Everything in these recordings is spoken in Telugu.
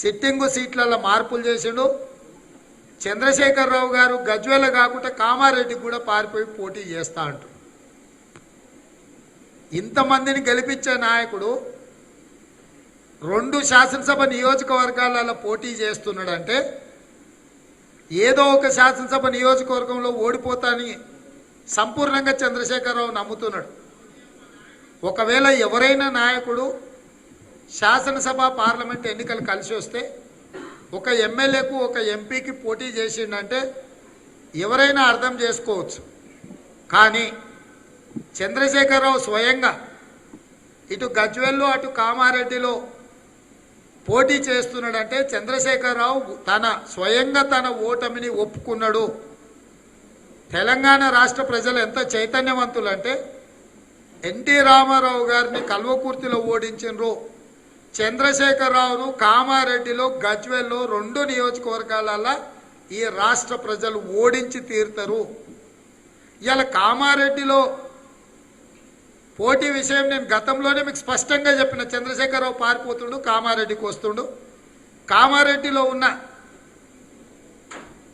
సిట్టింగు సీట్లలో మార్పులు చేసిండు. చంద్రశేఖరరావు గారు గజ్వేల కాకుండా కామారెడ్డికి కూడా పారిపోయి పోటీ చేస్తా అంటు. ఇంతమందిని గెలిపించే నాయకుడు రెండు శాసనసభ నియోజకవర్గాలలో పోటీ చేస్తున్నాడంటే ఏదో ఒక శాసనసభ నియోజకవర్గంలో ఓడిపోతాని సంపూర్ణంగా చంద్రశేఖరరావు నమ్ముతున్నాడు. ఒకవేళ ఎవరైనా నాయకుడు శాసనసభ పార్లమెంట్ ఎన్నికలు కలిసి వస్తే ఒక ఎమ్మెల్యేకు ఒక ఎంపీకి పోటీ చేసిండంటే ఎవరైనా అర్థం చేసుకోవచ్చు. కానీ చంద్రశేఖరరావు స్వయంగా ఇటు గజ్వెల్లో అటు కామారెడ్డిలో పోటీ చేస్తున్నాడంటే చంద్రశేఖరరావు తన స్వయంగా తన ఓటమిని ఒప్పుకున్నాడు. తెలంగాణ రాష్ట్ర ప్రజలు ఎంత చైతన్యవంతులంటే ఎన్టీ రామారావు గారిని కల్వకుర్తిలో ఓడించినరు. చంద్రశేఖరరావును కామారెడ్డిలో గజ్వెల్లో రెండు నియోజకవర్గాలలో ఈ రాష్ట్ర ప్రజలు ఓడించి తీరుతారు. ఇలా కామారెడ్డిలో పోటీ విషయం నేను గతంలోనే మీకు స్పష్టంగా చెప్పిన. చంద్రశేఖరరావు పారిపోతుండు కామారెడ్డికి వస్తుండు. కామారెడ్డిలో ఉన్న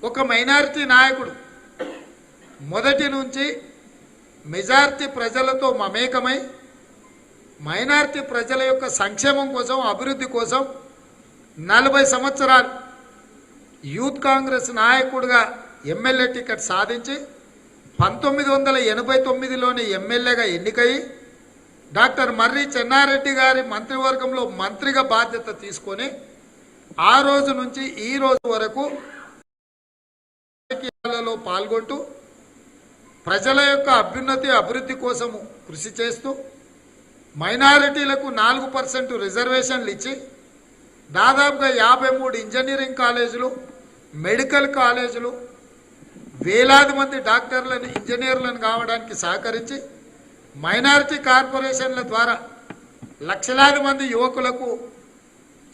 ఒక మైనారిటీ నాయకుడు మొదటి నుంచి మెజార్టీ ప్రజలతో మమేకమై మైనారిటీ ప్రజల యొక్క సంక్షేమం కోసం అభివృద్ధి కోసం నలభై సంవత్సరాలు యూత్ కాంగ్రెస్ నాయకుడిగా ఎమ్మెల్యే టికెట్ సాధించి పంతొమ్మిది వందల ఎనభై తొమ్మిదిలోని ఎమ్మెల్యేగా ఎన్నికయి డాక్టర్ మర్రి చెన్నారెడ్డి గారి మంత్రివర్గంలో మంత్రిగా బాధ్యత తీసుకొని ఆ రోజు నుంచి ఈ రోజు వరకు రాజకీయాలలో పాల్గొంటూ ప్రజల యొక్క అభ్యున్నతి అభివృద్ధి కోసము కృషి చేస్తూ మైనారిటీలకు నాలుగు పర్సెంట్ రిజర్వేషన్లు ఇచ్చి దాదాపుగా యాభై మూడు ఇంజనీరింగ్ కాలేజీలు మెడికల్ కాలేజీలు వేలాది మంది డాక్టర్లను ఇంజనీర్లను కావడానికి సహకరించి మైనారిటీ కార్పొరేషన్ల ద్వారా లక్షలాది మంది యువకులకు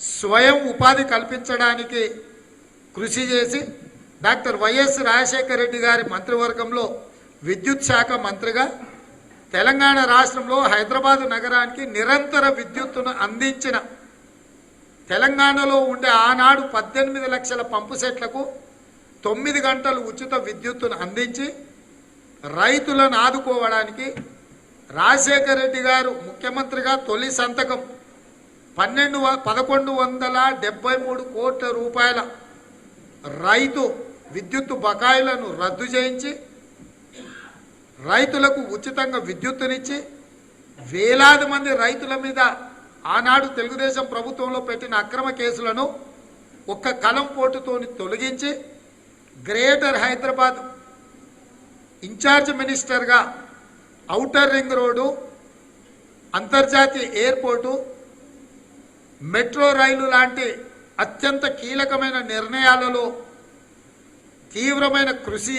స్వయం ఉపాధి కల్పించడానికి కృషి చేసి డాక్టర్ వైఎస్ రాజశేఖర రెడ్డి గారి మంత్రివర్గంలో విద్యుత్ శాఖ మంత్రిగా తెలంగాణ రాష్ట్రంలో హైదరాబాదు నగరానికి నిరంతర విద్యుత్తును అందించిన తెలంగాణలో ఉండే ఆనాడు పద్దెనిమిది లక్షల పంపు సెట్లకు తొమ్మిది గంటలు ఉచిత విద్యుత్తును అందించి రైతులను ఆదుకోవడానికి రాజశేఖర రెడ్డి గారు ముఖ్యమంత్రిగా తొలి సంతకం పన్నెండు పదకొండు వందల డెబ్బై మూడు కోట్ల రూపాయల రైతు విద్యుత్తు బకాయిలను రద్దు చేయించి రైతులకు ఉచితంగా విద్యుత్తునిచ్చి వేలాది మంది రైతుల మీద ఆనాడు తెలుగుదేశం ప్రభుత్వంలో పెట్టిన అక్రమ కేసులను ఒక్క కలం పోటుతోని తొలగించి గ్రేటర్ హైదరాబాద్ ఇన్ఛార్జ్ మినిస్టర్గా ఔటర్ రింగ్ రోడ్డు అంతర్జాతీయ ఎయిర్పోర్టు మెట్రో రైలు లాంటి అత్యంత కీలకమైన నిర్ణయాలలో తీవ్రమైన కృషి